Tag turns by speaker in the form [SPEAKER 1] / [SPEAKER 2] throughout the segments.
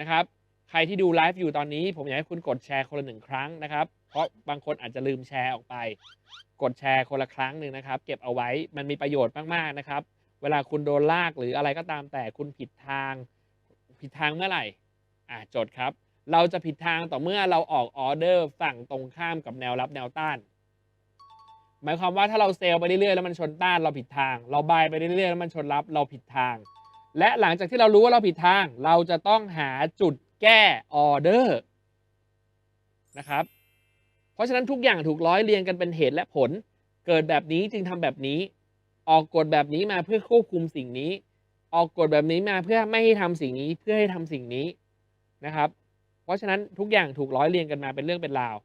[SPEAKER 1] นะครับ ใครที่ดูไลฟ์อยู่ตอนนี้ ผมอยากให้คุณกดแชร์คนละหนึ่งครั้งนะครับ เพราะบางคนอาจจะลืมแชร์ออกไป กดแชร์คนละครั้งหนึ่งนะครับ เก็บเอาไว้มันมีประโยชน์มากๆนะครับ เวลาคุณโดนลากหรืออะไรก็ตามแต่คุณผิดทาง ผิดทางเมื่อไหร่อ่าจดครับ เราจะผิดทางต่อเมื่อเราออกออเดอร์ฝั่งตรงข้ามกับแนวรับแนวต้านหมายความว่าถ้าเราเซลล์ไปเรื่อยๆแล้วมันชนต้านเราผิดทาง เราบายไปเรื่อยๆแล้วมันชนรับเราผิดทาง และหลังจากที่เรารู้ว่าเราผิดทาง เราจะต้องหาจุดแก้ออเดอร์นะครับ เพราะฉะนั้นทุกอย่างถูกร้อยเรียงกันเป็นเหตุและผล เกิดแบบนี้จึงทำแบบนี้ ออกกฎแบบนี้มาเพื่อควบคุมสิ่งนี้ ออกกฎแบบนี้มาเพื่อไม่ให้ทำสิ่งนี้เพื่อให้ทำสิ่งนี้นะครับ เพราะฉะนั้นทุกอย่างถูกร้อยเรียงกันมาเป็นเรื่องเป็นราว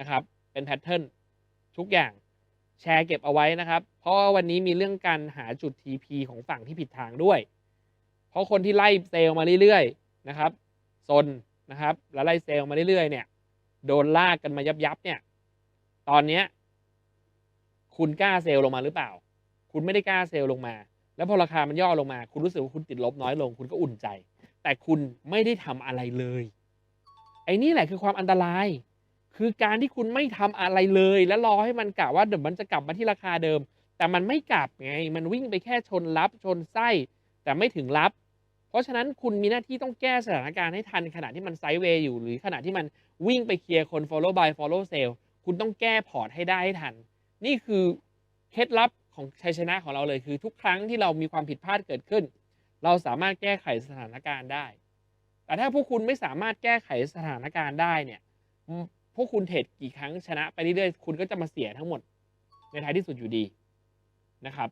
[SPEAKER 1] นะครับ เป็นแพทเทิร์นทุกอย่างแชร์เก็บเอาไว้นะครับ เพราะวันนี้มีเรื่องการหาจุด TP ของฝั่งที่ผิดทางด้วย เพราะคนที่ไล่เซลล์มาเรื่อยๆนะครับซนนะครับแล้วไล่เซลล์มาเรื่อยๆเนี่ย โดนลากกันมายับยับๆเนี่ย ตอนเนี้ยคุณกล้าเซลล์ลงมาหรือเปล่า คุณไม่ได้กล้าเซลล์ลงมา แล้วพอราคามันย่อลงมา คุณรู้สึกว่าคุณติดลบน้อยลง คุณก็อุ่นใจ แต่คุณไม่ได้ทำอะไรเลย ไอ้นี่แหละคือความอันตราย คือการที่คุณไม่ทำอะไรเลย แล้วรอให้มันกะว่าเดี๋ยวมันจะกลับมาที่ราคาเดิม แต่มันไม่กลับไง มันวิ่งไปแค่ชนรับชนไส้ แต่ไม่ถึงรับ เพราะฉะนั้นคุณมีหน้าที่ต้องแก้สถานการณ์ให้ทันขณะที่มันไซด์เวย์อยู่ หรือขณะที่มันวิ่งไปเคลียร์คน follow by follow sell คุณต้องแก้พอร์ตให้ได้ให้ทัน นี่คือเคล็ดลับของชัยชนะของเราเลยคือทุกครั้งที่เรามีความผิดพลาดเกิดขึ้น เราสามารถแก้ไขสถานการณ์ได้ แต่ถ้าพวกคุณไม่สามารถแก้ไขสถานการณ์ได้เนี่ยพวกคุณเทรดกี่ครั้งชนะไปเรื่อยๆคุณก็จะมาเสียทั้งหมดในท้ายที่สุดอยู่ดีนะครับ